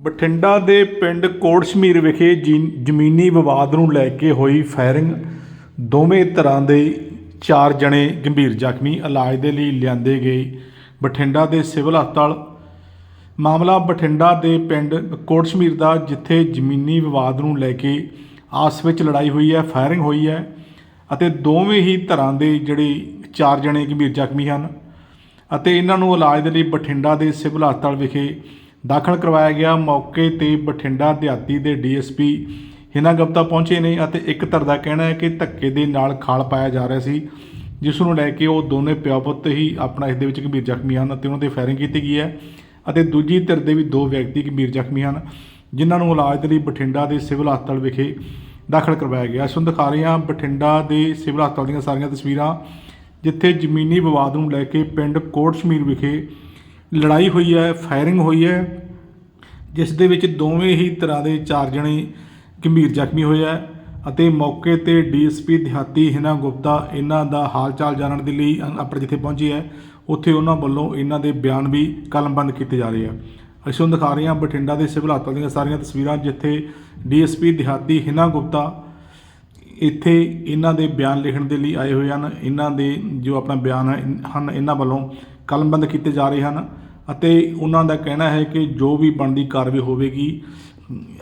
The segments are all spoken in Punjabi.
ਬਠਿੰਡਾ ਦੇ ਪਿੰਡ ਕੋਟਸ਼ਮੀਰ ਵਿਖੇ ਜੀ- ਜ਼ਮੀਨੀ ਵਿਵਾਦ ਨੂੰ ਲੈ ਕੇ ਹੋਈ ਫਾਇਰਿੰਗ। ਦੋਵੇਂ ਤਰ੍ਹਾਂ ਦੇ ਚਾਰ ਜਣੇ ਗੰਭੀਰ ਜ਼ਖਮੀ। ਇਲਾਜ ਦੇ ਲਈ ਲਿਆਂਦੇ ਗਏ ਬਠਿੰਡਾ ਦੇ ਸਿਵਲ ਹਸਪਤਾਲ। ਮਾਮਲਾ ਬਠਿੰਡਾ ਦੇ ਪਿੰਡ ਕੋਟਸ਼ਮੀਰ ਦਾ, ਜਿੱਥੇ ਜ਼ਮੀਨੀ ਵਿਵਾਦ ਨੂੰ ਲੈ ਕੇ ਆਸ ਵਿੱਚ ਲੜਾਈ ਹੋਈ ਹੈ, ਫਾਇਰਿੰਗ ਹੋਈ ਹੈ ਅਤੇ ਦੋਵੇਂ ਹੀ ਤਰ੍ਹਾਂ ਦੇ ਜਿਹੜੇ ਚਾਰ ਜਣੇ ਗੰਭੀਰ ਜ਼ਖਮੀ ਹਨ ਅਤੇ ਇਹਨਾਂ ਨੂੰ ਇਲਾਜ ਦੇ ਲਈ ਬਠਿੰਡਾ ਦੇ ਸਿਵਲ ਹਸਪਤਾਲ ਵਿਖੇ ਦਾਖਲ ਕਰਵਾਇਆ ਗਿਆ। ਮੌਕੇ ਤੇ ਬਠਿੰਡਾ ਦਿਹਾਤੀ ਦੇ ਡੀਐਸਪੀ ਹਿਨਾ ਗਪਤਾ ਪਹੁੰਚੇ ਨੇ ਅਤੇ ਇੱਕ ਧਰ ਦਾ ਕਹਿਣਾ ਹੈ ਕਿ ਧੱਕੇ ਦੇ ਨਾਲ ਖਾਲ ਪਾਇਆ ਜਾ ਰਿਹਾ ਸੀ, ਜਿਸ ਨੂੰ ਲੈ ਕੇ ਉਹ ਦੋਨੇ ਪਿਓ ਪੁੱਤ ਹੀ ਆਪਣਾ ਇਸ ਦੇ ਵਿੱਚ ਗੰਭੀਰ ਜ਼ਖਮੀ ਹਨ ਅਤੇ ਉਹਨਾਂ ਤੇ ਫਾਇਰਿੰਗ ਕੀਤੀ ਗਈ ਹੈ ਅਤੇ ਦੂਜੀ ਧਿਰ ਦੇ ਵੀ ਦੋ ਵਿਅਕਤੀ ਗੰਭੀਰ ਜ਼ਖਮੀ ਹਨ, ਜਿਨ੍ਹਾਂ ਨੂੰ ਇਲਾਜ ਦੇ ਲਈ ਬਠਿੰਡਾ ਦੇ ਸਿਵਲ ਹਸਪਤਾਲ ਵਿਖੇ ਦਾਖਲ ਕਰਵਾਇਆ ਗਿਆ। ਇਸ ਨੂੰ ਦਿਖਾ ਰਹੇ ਹਾਂ। ਬਠਿੰਡਾ ਦੇ ਸਿਵਲ ਹਸਪਤਾਲ ਦੀਆਂ ਸਾਰੀਆਂ ਤਸਵੀਰਾਂ, ਜਿੱਥੇ ਜ਼ਮੀਨੀ ਵਿਵਾਦ ਨੂੰ ਲੈ ਕੇ ਪਿੰਡ ਕੋਟਸ਼ਮੀਰ ਵਿਖੇ ਲੜਾਈ ਹੋਈ ਹੈ, ਫਾਇਰਿੰਗ ਹੋਈ ਹੈ, ਜਿਸ ਦੇ ਵਿੱਚ ਦੋਵੇਂ ਹੀ ਤਰ੍ਹਾਂ ਦੇ ਚਾਰ ਜਣੇ ਗੰਭੀਰ ਜ਼ਖਮੀ ਹੋਏ ਹੈ ਅਤੇ ਮੌਕੇ ਤੇ ਡੀਐਸਪੀ ਦਿਹਾਤੀ ਹਿਨਾ ਗੁਪਤਾ ਇਹਨਾਂ ਦਾ ਹਾਲ ਚਾਲ ਜਾਣਨ ਦੇ ਲਈ ਅ- ਆਪਣੇ ਜਿੱਥੇ ਪਹੁੰਚੀ ਹੈ, ਉੱਥੇ ਉਹਨਾਂ ਵੱਲੋਂ ਇਹਨਾਂ ਦੇ ਬਿਆਨ ਵੀ ਕਲਮਬੰਦ ਕੀਤੇ ਜਾ ਰਹੇ ਆ ਅਸੀਂ ਤੁਹਾਨੂੰ ਦਿਖਾ ਰਹੇ ਹਾਂ ਬਠਿੰਡਾ ਦੇ ਸਿਵਲ ਹਸਪਤਾਲ ਦੀਆਂ ਸਾਰੀਆਂ ਤਸਵੀਰਾਂ, ਜਿੱਥੇ ਡੀਐਸਪੀ ਦਿਹਾਤੀ ਹਿਨਾ ਗੁਪਤਾ ਇੱਥੇ ਇਹਨਾਂ ਦੇ ਬਿਆਨ ਲਿਖਣ ਦੇ ਲਈ ਆਏ ਹੋਏ ਹਨ। ਇਹਨਾਂ ਦੇ ਜੋ ਆਪਣਾ ਬਿਆਨ ਹਨ, ਇਹਨਾਂ ਵੱਲੋਂ ਕਲਮਬੰਦ ਕੀਤੇ ਜਾ ਰਹੇ ਹਨ। ਅਤੇ ਉਹਨਾਂ ਦਾ ਕਹਿਣਾ ਹੈ ਕਿ ਜੋ ਵੀ ਬਣਦੀ ਕਾਰਵਾਈ ਹੋਵੇਗੀ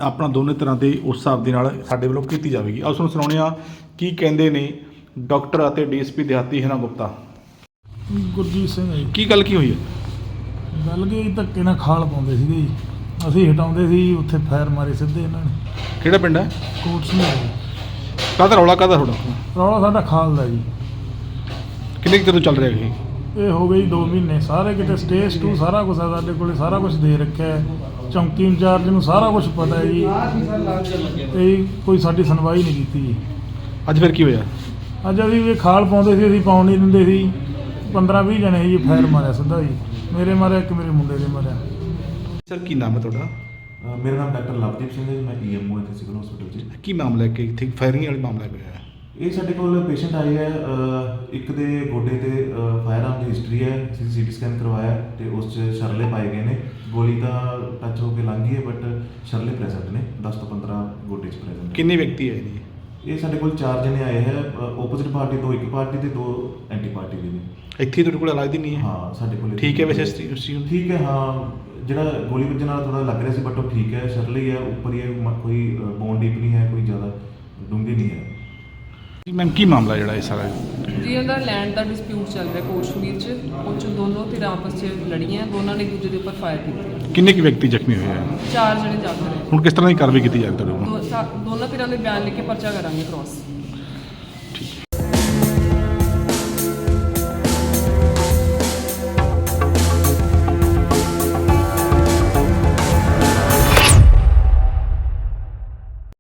ਆਪਣਾ ਦੋਨੇ ਤਰ੍ਹਾਂ ਦੇ ਉਸ ਹਿਸਾਬ ਦੇ ਨਾਲ ਸਾਡੇ ਵੱਲੋਂ ਕੀਤੀ ਜਾਵੇਗੀ। ਆਓ ਤੁਹਾਨੂੰ ਸੁਣਾਉਂਦੇ ਹਾਂ ਕੀ ਕਹਿੰਦੇ ਨੇ ਡਾਕਟਰ ਅਤੇ ਡੀਐਸਪੀ ਦਿਹਾਤੀ ਹਿਨਾ ਗੁਪਤਾ। ਗੁਰਜੀਤ ਸਿੰਘ ਜੀ। ਕੀ ਗੱਲ ਕੀ ਹੋਈ ਹੈ? ਗੱਲ ਕੀ ਧੱਕੇ ਨਾਲ ਖਾਲ ਪਾਉਂਦੇ ਸੀਗੇ ਜੀ। ਅਸੀਂ ਹਟਾਉਂਦੇ ਸੀ ਉੱਥੇ ਫਾਇਰ ਮਾਰੇ ਸਿੱਧੇ ਇਹਨਾਂ ਨੇ। ਕਿਹੜਾ ਪਿੰਡ ਹੈ? ਕੋਟਸ ਨੇ ਕਾਹਦਾ ਰੌਲਾ ਕਾਹਦਾ ਤੁਹਾਡਾ? ਰੌਲਾ ਸਾਡਾ ਖਾਲ ਦਾ ਜੀ। ਕਿੰਨੇ ਕੁ ਚਿਰ ਤੋਂ ਚੱਲ ਰਿਹਾ ਇਹ? ਇਹ ਹੋ ਗਈ 2 ਮਹੀਨੇ ਸਾਰੇ ਕਿਤੇ ਸਟੇਜ 2 ਸਾਰਾ ਕੁਝ ਸਾਡੇ ਕੋਲੇ ਸਾਰਾ ਕੁਝ ਦੇ ਰੱਖਿਆ ਹੈ। ਚੌਂਕੀ ਇੰਚਾਰਜ ਨੂੰ ਸਾਰਾ ਕੁਝ ਪਤਾ ਹੈ ਜੀ। ਤੇ ਕੋਈ ਸਾਡੀ ਸੁਣਵਾਈ ਨਹੀਂ ਕੀਤੀ ਜੀ। ਅੱਜ ਫਿਰ ਕੀ ਹੋਇਆ? ਅੱਜ ਅਸੀਂ ਵੀ ਖਾਲ ਪਾਉਂਦੇ ਸੀ ਅਸੀਂ ਪਾਉਣ ਨਹੀਂ ਦਿੰਦੇ ਸੀ। 15 20 ਜਣੇ ਸੀ ਜੀ ਫਾਇਰ ਮਾਰਿਆ ਸਿੱਧਾ ਜੀ। ਮੇਰੇ ਮਾਰਿਆ ਇੱਕ ਮੇਰੇ ਮੁੰਡੇ ਦੇ ਮਾਰਿਆ। ਸਰ ਕੀ ਨਾਮ ਹੈ ਤੁਹਾਡਾ? ਅ, ਮੇਰਾ ਨਾਮ ਡਾਕਟਰ ਲਵਦੀਪ ਸਿੰਘ ਹੈ ਜੀ, ਮੈਂ ਈਐਮਓ ਇੱਥੇ ਸਿਵਲ ਹਸਪੀਟਲ 'ਚ। ਕੀ ਮਾਮਲਾ ਹੈ? ਕਿ ਇੱਥੇ ਫਾਇਰਿੰਗ ਵਾਲੀ ਮਾਮਲਾ ਹੋਇਆ ਹੈ? ਇਹ ਸਾਡੇ ਕੋਲ ਪੇਸ਼ੈਂਟ ਆਏ ਹੈ ਇੱਕ ਦੇ ਗੋਡੇ ਤੇ ਫਾਇਰ ਆਰਮ ਦੀ ਹਿਸਟਰੀ ਹੈ ਅਸੀਂ ਸੀਟੀ ਸਕੈਨ ਕਰਵਾਇਆ ਤੇ ਉਸ 'ਚ ਸ਼ਰਲੇ ਪਾਏ ਗਏ ਨੇ। ਗੋਲੀ ਤਾਂ ਟੱਚ ਹੋ ਕੇ ਲੰਘ ਗਈ ਹੈ ਬਟ ਸ਼ਰਲੇ ਪ੍ਰੈਜ਼ੈਂਟ ਨੇ 10 ਤੋਂ 15 ਗੋਡੇ 'ਚ ਪ੍ਰੈਜ਼ੈਂਟ ਕਿੰਨੇ ਵਿਅਕਤੀ ਆਏ ਨੇ ਇਹ ਸਾਡੇ ਕੋਲ ਚਾਰ ਜਣੇ ਆਏ ਹੈ ਆਪੋਜ਼ਿਟ ਪਾਰਟੀ ਤੋਂ ਇੱਕ ਪਾਰਟੀ ਤੇ ਦੋ ਐਂਟੀ ਪਾਰਟੀ ਦੇ ਨੇ। ਇੱਥੇ ਤੁਹਾਡੇ ਕੋਲ ਇਲਾਜ ਦੀ ਨਹੀਂ ਹੈ? ਹਾਂ ਸਾਡੇ ਕੋਲ ਠੀਕ ਹੈ ਵੈਸੇ ਚੀਜ਼ ਨੂੰ? ਠੀਕ ਹੈ ਹਾਂ ਜਿਹੜਾ ਗੋਲੀ ਵੱਜਣ ਨਾਲ ਥੋੜਾ ਲੱਗ ਰਿਹਾ ਸੀ ਬਟ ਉਹ ਠੀਕ ਹੈ ਸ਼ਰਲੀ ਹੈ ਉੱਪਰ ਹੀ ਹੈ, ਮ- ਕੋਈ ਬੋਨ ਡੀਪ ਨਹੀਂ ਹੈ ਕੋਈ ਜ਼ਿਆਦਾ ਡੂੰਘੀ ਨਹੀਂ ਹੈ। ਜੀ ਮੈਮ ਕੀ ਮਾਮਲਾ ਜਿਹੜਾ ਇਹ ਸਾਰਾ? ਜੀ ਉਹਦਾ ਲੈਂਡ ਦਾ ਡਿਸਪਿਊਟ ਚੱਲ ਰਿਹਾ ਕਸ਼ਮੀਰ 'ਚ। ਉਹ 'ਚ ਦੋਨੋਂ ਧਿਰਾਂ ਆਪਸ 'ਚ ਲੜੀਆਂ ਦੋਨਾਂ ਨੇ ਇੱਕ ਦੂਜੇ ਦੇ ਉੱਪਰ ਫਾਇਰ ਕੀਤੇ। ਕਿੰਨੇ ਕੁ ਵਿਅਕਤੀ ਜ਼ਖਮੀ ਹੋਏ ਆ? ਚਾਰ ਜਣੇ ਜ਼ਖਮੀ ਨੇ ਹੁਣ ਕਿਸ ਤਰ੍ਹਾਂ ਦੀ ਕਾਰਵਾਈ ਕੀਤੀ ਜਾ ਰਹੀ ਸਾ- ਦੋਨਾਂ ਧਿਰਾਂ ਦੇ ਬਿਆਨ ਲਿਖ ਕੇ ਪਰਚਾ ਕਰਾਂਗੇ ਕ੍ਰੋਸ